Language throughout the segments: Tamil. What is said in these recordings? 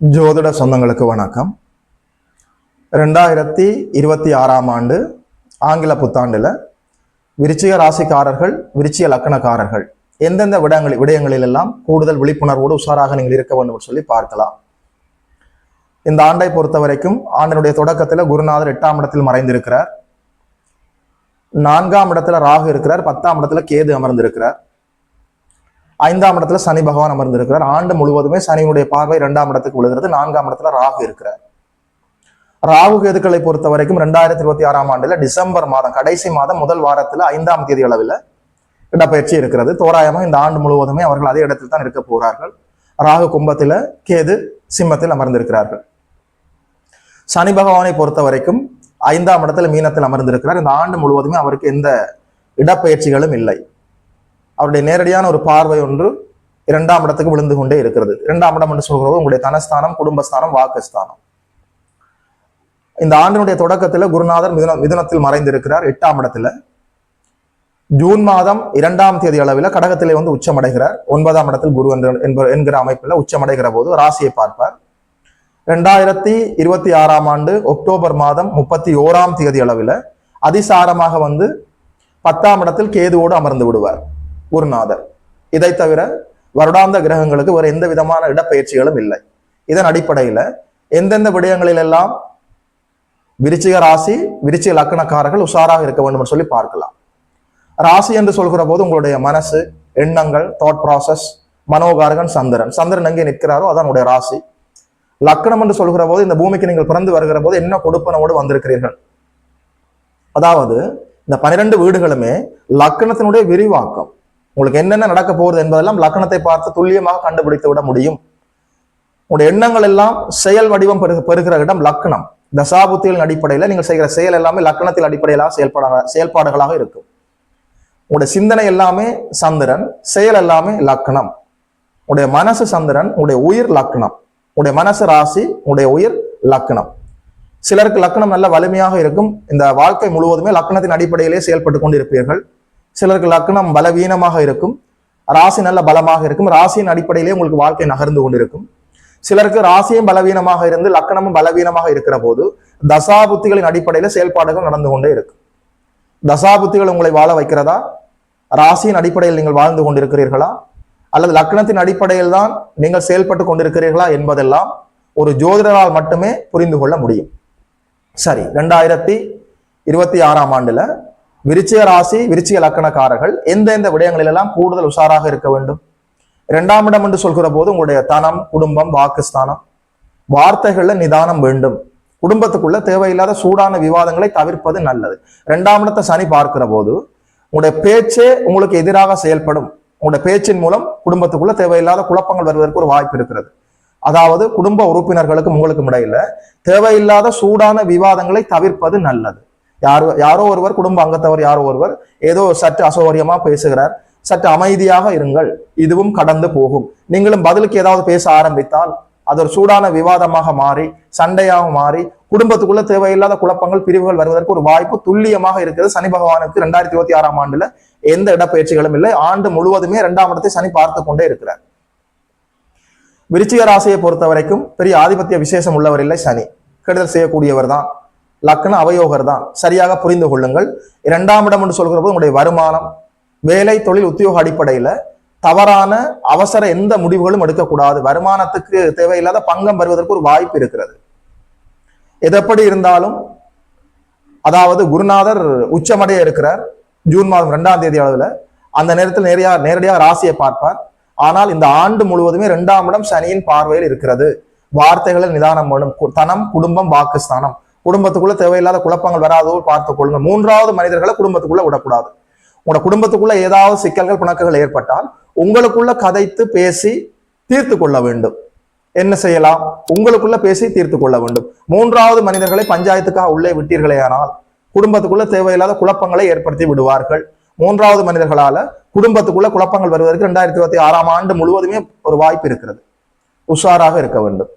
ஜோதிட சொந்தங்களுக்கு வணக்கம். ரெண்டாயிரத்தி இருபத்தி ஆறாம் ஆண்டு ஆங்கில புத்தாண்டில் விருச்சிக ராசிக்காரர்கள் விருச்சிக லக்கணக்காரர்கள் எந்தெந்த விடங்களில் விடயங்களிலெல்லாம் கூடுதல் விழிப்புணர்வோடு உஷாராக நீங்கள் இருக்க வேண்டும் சொல்லி பார்க்கலாம். இந்த ஆண்டை பொறுத்த வரைக்கும் ஆண்டினுடைய தொடக்கத்தில் குருநாதர் எட்டாம் இடத்தில் மறைந்திருக்கிறார். நான்காம் இடத்துல ராகு இருக்கிறார். பத்தாம் இடத்துல கேது அமர்ந்திருக்கிறார். ஐந்தாம் இடத்துல சனி பகவான் அமர்ந்திருக்கிறார். ஆண்டு முழுவதுமே சனியினுடைய பார்வை இரண்டாம் இடத்துக்கு விழுகிறது. நான்காம் இடத்துல ராகு இருக்கிறார். ராகு கேதுக்களை பொறுத்த வரைக்கும் ரெண்டாயிரத்தி இருபத்தி ஆறாம் ஆண்டுல டிசம்பர் மாதம் கடைசி மாதம் முதல் வாரத்துல ஐந்தாம் தேதி அளவில் இடப்பயிற்சி இருக்கிறது. தோராயமாக இந்த ஆண்டு முழுவதுமே அவர்கள் அதே இடத்தில் தான் இருக்க போகிறார்கள் ராகு கும்பத்தில் கேது சிம்மத்தில் அமர்ந்திருக்கிறார்கள். சனி பகவானை பொறுத்த வரைக்கும் ஐந்தாம் இடத்துல மீனத்தில் அமர்ந்திருக்கிறார். இந்த ஆண்டு முழுவதுமே அவருக்கு எந்த இடப்பெயர்ச்சிகளும் இல்லை. அவருடைய நேரடியான ஒரு பார்வை ஒன்று இரண்டாம் இடத்துக்கு விழுந்து கொண்டே இருக்கிறது. இரண்டாம் இடம் என்று சொல்கிறது உங்களுடைய தனஸ்தானம் குடும்பஸ்தானம் வாக்குஸ்தானம். இந்த ஆண்டினுடைய தொடக்கத்தில் குருநாதர் மிதுன மிதுனத்தில் மறைந்திருக்கிறார் எட்டாம் இடத்துல. ஜூன் மாதம் இரண்டாம் தேதி அளவில் கடகத்திலே வந்து உச்சமடைகிறார். ஒன்பதாம் இடத்தில் குரு என்ற என்கிற அமைப்பில் உச்சமடைகிற போது ராசியை பார்ப்பார். ரெண்டாயிரத்தி இருபத்தி ஆறாம் ஆண்டு அக்டோபர் மாதம் முப்பத்தி ஓராம் தேதி அளவில் அதிசாரமாக வந்து பத்தாம் இடத்தில் கேதுவோடு அமர்ந்து விடுவார். குருநாதர் இதை தவிர வருடாந்த கிரகங்களுக்கு வேறு எந்த விதமான இடப்பெயர்ச்சிகளும் இல்லை. இதன் அடிப்படையில எந்தெந்த விடயங்களில் எல்லாம் விருச்சிக ராசி விருச்சிக லக்கணக்காரர்கள் உஷாராக இருக்க வேண்டும் சொல்லி பார்க்கலாம். ராசி என்று சொல்கிற போது உங்களுடைய மனசு எண்ணங்கள் தாட் ப்ராசஸ் மனோகாரகன் சந்திரன். சந்திரன் எங்கே நிற்கிறாரோ அதான் உங்களுடைய ராசி. லக்கணம் என்று சொல்கிற போது இந்த பூமிக்கு நீங்கள் பிறந்து வருகிற போது என்ன கொடுப்பனோடு வந்திருக்கிறீர்கள்? அதாவது இந்த பனிரெண்டு வீடுகளுமே லக்கணத்தினுடைய விரிவாக்கம் உங்களுக்கு என்னென்ன நடக்க போகிறது என்பதெல்லாம் லக்கணத்தை பார்த்து துல்லியமாக கண்டுபிடித்து விட முடியும். உங்களுடைய எண்ணங்கள் எல்லாம் செயல் வடிவம் பெரு பெறுகிற இடம் லக்னம் தசாபுத்திகளின் அடிப்படையில் நீங்கள் செய்கிற செயல் எல்லாமே லக்கணத்தில் அடிப்படையிலாக செயல்பாடாக செயல்பாடுகளாக இருக்கும். உங்களுடைய சிந்தனை எல்லாமே சந்திரன் செயல் எல்லாமே லக்னம் உடைய மனசு சந்திரன் உங்களுடைய உயிர் லக்னம் உடைய மனசு ராசி உடைய உயிர் லக்னம் சிலருக்கு லக்னம் நல்ல வலிமையாக இருக்கும். இந்த வாழ்க்கை முழுவதுமே லக்னத்தின் அடிப்படையிலே செயல்பட்டு கொண்டிருப்பீர்கள். சிலருக்கு லக்னம் பலவீனமாக இருக்கும். ராசி நல்ல பலமாக இருக்கும். ராசியின் அடிப்படையிலே உங்களுக்கு வாழ்க்கை நகர்ந்து கொண்டிருக்கும். சிலருக்கு ராசியும் பலவீனமாக இருந்து லக்னமும் பலவீனமாக இருக்கிற போது தசாபுத்திகளின் அடிப்படையில் செயல்பாடுகள் நடந்து கொண்டே இருக்கும். தசாபுத்திகள் உங்களை வாழ வைக்கிறதா? ராசியின் அடிப்படையில் நீங்கள் வாழ்ந்து கொண்டிருக்கிறீர்களா? அல்லது லக்னத்தின் அடிப்படையில் தான் நீங்கள் செயல்பட்டு கொண்டிருக்கிறீர்களா என்பதெல்லாம் ஒரு ஜோதிடரால் மட்டுமே புரிந்து கொள்ள முடியும். சரி ரெண்டாயிரத்தி இருபத்தி ஆறாம் ஆண்டுல விருச்சிக ராசி விருச்சிக லக்கணக்காரர்கள் எந்தெந்த விடயங்களிலெல்லாம் கூடுதல் உஷாராக இருக்க வேண்டும்? இரண்டாம் இடம் என்று சொல்கிற போது உங்களுடைய தனம் குடும்பம் வாக்குஸ்தானம். வார்த்தைகளில் நிதானம் வேண்டும். குடும்பத்துக்குள்ள தேவையில்லாத சூடான விவாதங்களை தவிர்ப்பது நல்லது. இரண்டாம் இடத்தை சனி பார்க்கிற போது உங்களுடைய பேச்சே உங்களுக்கு எதிராக செயல்படும். உங்களுடைய பேச்சின் மூலம் குடும்பத்துக்குள்ள தேவையில்லாத குழப்பங்கள் வருவதற்கு ஒரு வாய்ப்பு இருக்கிறது. அதாவது குடும்ப உறுப்பினர்களுக்கும் உங்களுக்கும் இடையில தேவையில்லாத சூடான விவாதங்களை தவிர்ப்பது நல்லது. யார் யாரோ ஒருவர் குடும்ப அங்கத்தவர் யாரோ ஒருவர் ஏதோ சற்று அசௌகரியமா பேசுகிறார். சற்று அமைதியாக இருங்கள். இதுவும் கடந்து போகும். நீங்களும் பதிலுக்கு ஏதாவது பேச ஆரம்பித்தால் அது ஒரு சூடான விவாதமாக மாறி சண்டையாக மாறி குடும்பத்துக்குள்ள தேவையில்லாத குழப்பங்கள் பிரிவுகள் வருவதற்கு ஒரு வாய்ப்பு துல்லியமாக இருக்கிறது. சனி பகவானுக்கு ரெண்டாயிரத்தி இருபத்தி ஆறாம் ஆண்டுல எந்த இடப்பெயர்ச்சிகளும் இல்லை. ஆண்டு முழுவதுமே இரண்டாம் இடத்தை சனி பார்த்து கொண்டே இருக்கிறார். விருச்சிக ராசியை பொறுத்த வரைக்கும் பெரிய ஆதிபத்திய விசேஷம் உள்ளவர் இல்லை சனி. கெடுதல் செய்யக்கூடியவர் தான். லக்ன அவயோகர் தான் சரியாக புரிந்து கொள்ளுங்கள். இரண்டாம் இடம் என்று சொல்கிற போது உங்களுடைய வருமானம் வேலை தொழில் உத்தியோக அடிப்படையில தவறான அவசர எந்த முடிவுகளும் எடுக்கக்கூடாது. வருமானத்துக்கு தேவையில்லாத பங்கம் வருவதற்கு ஒரு வாய்ப்பு இருக்கிறது. எது எப்படி இருந்தாலும் அதாவது குருநாதர் உச்சமடைய இருக்கிறார். ஜூன் மாதம் ரெண்டாம் தேதி அளவுல அந்த நேரத்தில் நேரடியா நேரடியாக ராசியை பார்ப்பார். ஆனால் இந்த ஆண்டு முழுவதுமே இரண்டாம் இடம் சனியின் பார்வையில் இருக்கிறது. வார்த்தைகளில் நிதானம் வேணும் கு- தனம் குடும்பம் வாக்குஸ்தானம். குடும்பத்துக்குள்ள தேவையில்லாத குழப்பங்கள் வராதோ பார்த்துக்கொள்ளுங்க மூன்றாவது மனிதர்களை குடும்பத்துக்குள்ள விடக்கூடாது. உங்களோட குடும்பத்துக்குள்ள ஏதாவது சிக்கல்கள் பிணக்குகள் ஏற்பட்டால் உங்களுக்குள்ள கதைத்து பேசி தீர்த்து கொள்ள வேண்டும். என்ன செய்யலாம்? உங்களுக்குள்ள பேசி தீர்த்து கொள்ள வேண்டும். மூன்றாவது மனிதர்களை பஞ்சாயத்துக்காக உள்ளே விட்டீர்களே ஆனால் குடும்பத்துக்குள்ள தேவையில்லாத குழப்பங்களை ஏற்படுத்தி விடுவார்கள். மூன்றாவது மனிதர்களால குடும்பத்துக்குள்ள குழப்பங்கள் வருவதற்கு ரெண்டாயிரத்தி இருபத்தி ஆறாம் ஆண்டு முழுவதுமே ஒரு வாய்ப்பு இருக்கிறது. உஷாராக இருக்க வேண்டும்.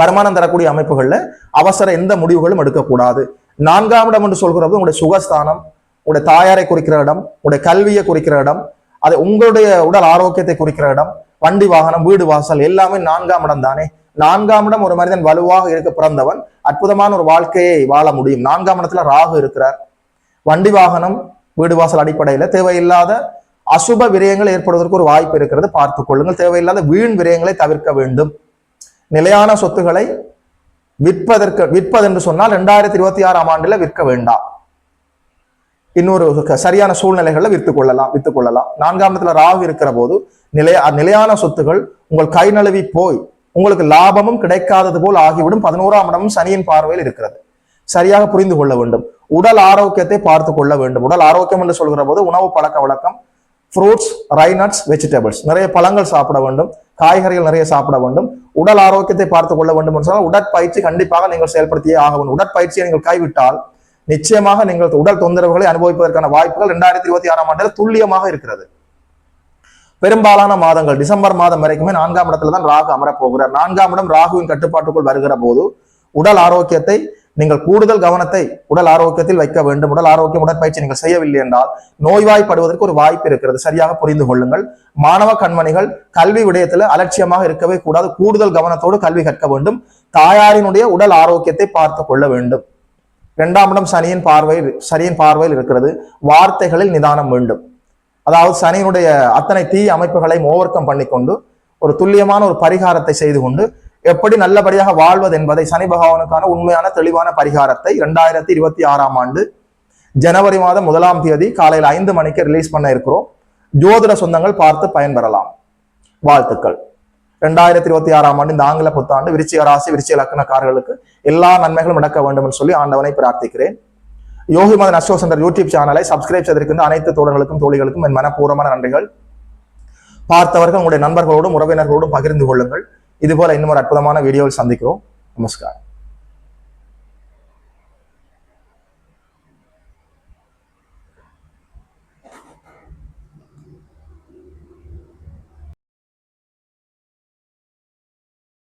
வருமானம் தரக்கூடிய அமைப்புகளில் அவசர எந்த முடிவுகளும் எடுக்கக்கூடாது. நான்காம் இடம் என்று சொல்கிறது உங்களுடைய சுகஸ்தானம் உங்களுடைய தாயாரை குறிக்கிற இடம் உங்களுடைய கல்வியை குறிக்கிற இடம் அது உங்களுடைய உடல் ஆரோக்கியத்தை குறிக்கிற இடம் வண்டி வாகனம் வீடு வாசல் எல்லாமே நான்காம் இடம் தானே. நான்காம் இடம் ஒரு மனிதன் வலுவாக இருக்க பிறந்தவன் அற்புதமான ஒரு வாழ்க்கையை வாழ முடியும். நான்காம் இடத்துல ராகு இருக்கிறார். வண்டி வாகனம் வீடு வாசல் அடிப்படையில் தேவையில்லாத அசுப விரயங்கள் ஏற்படுவதற்கு ஒரு வாய்ப்பு இருக்கிறது. பார்த்துக் கொள்ளுங்கள். தேவையில்லாத வீண் விரயங்களை தவிர்க்க வேண்டும். நிலையான சொத்துக்களை விற்பதற்கு விற்பதென்று சொன்னால் ரெண்டாயிரத்தி இருபத்தி ஆறாம் ஆண்டுல விற்க வேண்டாம். இன்னொரு சரியான சூழ்நிலைகளில் விற்று கொள்ளலாம் வித்து கொள்ளலாம். நான்காம் இடத்துல ராகு இருக்கிற போது நிலைய நிலையான சொத்துகள் உங்கள் கை நழுவி போய் உங்களுக்கு லாபமும் கிடைக்காதது போல் ஆகிவிடும். பதினோராம் இடமும் சனியின் பார்வையில் இருக்கிறது. சரியாக புரிந்து கொள்ள வேண்டும். உடல் ஆரோக்கியத்தை பார்த்து கொள்ள வேண்டும். உடல் ஆரோக்கியம் என்று சொல்கிற போது உணவு பழக்க வழக்கம் ஃப்ரூட்ஸ் ரைநட்ஸ் வெஜிடபிள்ஸ் நிறைய பழங்கள் சாப்பிட வேண்டும். காய்கறிகள் நிறைய சாப்பிட வேண்டும். உடல் ஆரோக்கியத்தை பார்த்து கொள்ள வேண்டும் என்று சொன்னால் உடற்பயிற்சி கண்டிப்பாக நீங்கள் செயல்படுத்தியே ஆக வேண்டும். உடற்பயிற்சியை நீங்கள் கைவிட்டால் நிச்சயமாக நீங்கள் உடல் தொந்தரவுகளை அனுபவிப்பதற்கான வாய்ப்புகள் இரண்டாயிரத்தி இருபத்தி ஆறாம் ஆண்டில் துல்லியமாக இருக்கிறது. பெரும்பாலான மாதங்கள் டிசம்பர் மாதம் வரைக்குமே நான்காம் இடத்துல தான் ராகு அமரப் போகிறார். நான்காம் இடம் ராகுவின் கட்டுப்பாட்டுக்குள் வருகிற போது உடல் ஆரோக்கியத்தை நீங்கள் கூடுதல் கவனத்தை உடல் ஆரோக்கியத்தில் வைக்க வேண்டும். உடல் ஆரோக்கியம் உடற்பயிற்சி நீங்கள் செய்யவில்லை என்றால் நோய்வாய்ப்படுவதற்கு ஒரு வாய்ப்பு இருக்கிறது. சரியாக புரிந்து கொள்ளுங்கள். மாணவ கண்மணிகள் கல்வி விடயத்தில் அலட்சியமாக இருக்கவே கூடாது. கூடுதல் கவனத்தோடு கல்வி கற்க வேண்டும். தாயாரினுடைய உடல் ஆரோக்கியத்தை பார்த்து கொள்ள வேண்டும். இரண்டாம் இடம் சனியின் பார்வையில் சனியின் பார்வையில் இருக்கிறது. வார்த்தைகளில் நிதானம் வேண்டும். அதாவது சனியினுடைய அத்தனை தீய அமைப்புகளையும் ஓவர் கம் பண்ணிக்கொண்டு ஒரு துல்லியமான ஒரு பரிகாரத்தை செய்து கொண்டு எப்படி நல்லபடியாக வாழ்வது என்பதை சனி பகவானுக்கான உண்மையான தெளிவான பரிகாரத்தை இரண்டாயிரத்தி இருபத்தி ஆறாம் ஆண்டு ஜனவரி மாதம் முதலாம் தேதி காலையில் ஐந்து மணிக்கு ரிலீஸ் பண்ண இருக்கிறோம். ஜோதிட சொந்தங்கள் பார்த்து பயன்பெறலாம். வாழ்த்துக்கள். ரெண்டாயிரத்தி இருபத்தி ஆறாம் ஆண்டு இந்த ஆங்கில புத்தாண்டு விருச்சிக ராசி விருச்சிக லக்னக்காரர்களுக்கு எல்லா நன்மைகளும் நடக்க வேண்டும் என்று சொல்லி ஆண்டவனை பிரார்த்திக்கிறேன். Yogi Madhan astro centre YouTube சேனலை சப்ஸ்கிரைப் செய்திருக்கின்ற அனைத்து தோழர்களுக்கும் தோழிகளுக்கும் என் மனப்பூர்வமான நன்றிகள். பார்த்தவர்கள் உங்களுடைய நண்பர்களோடும் உறவினர்களோடும் பகிர்ந்து கொள்ளுங்கள். இதுபோல் இன்னும் ஒரு அற்புதமான வீடியோவில் சந்திக்கிறோம். நமஸ்காரம்.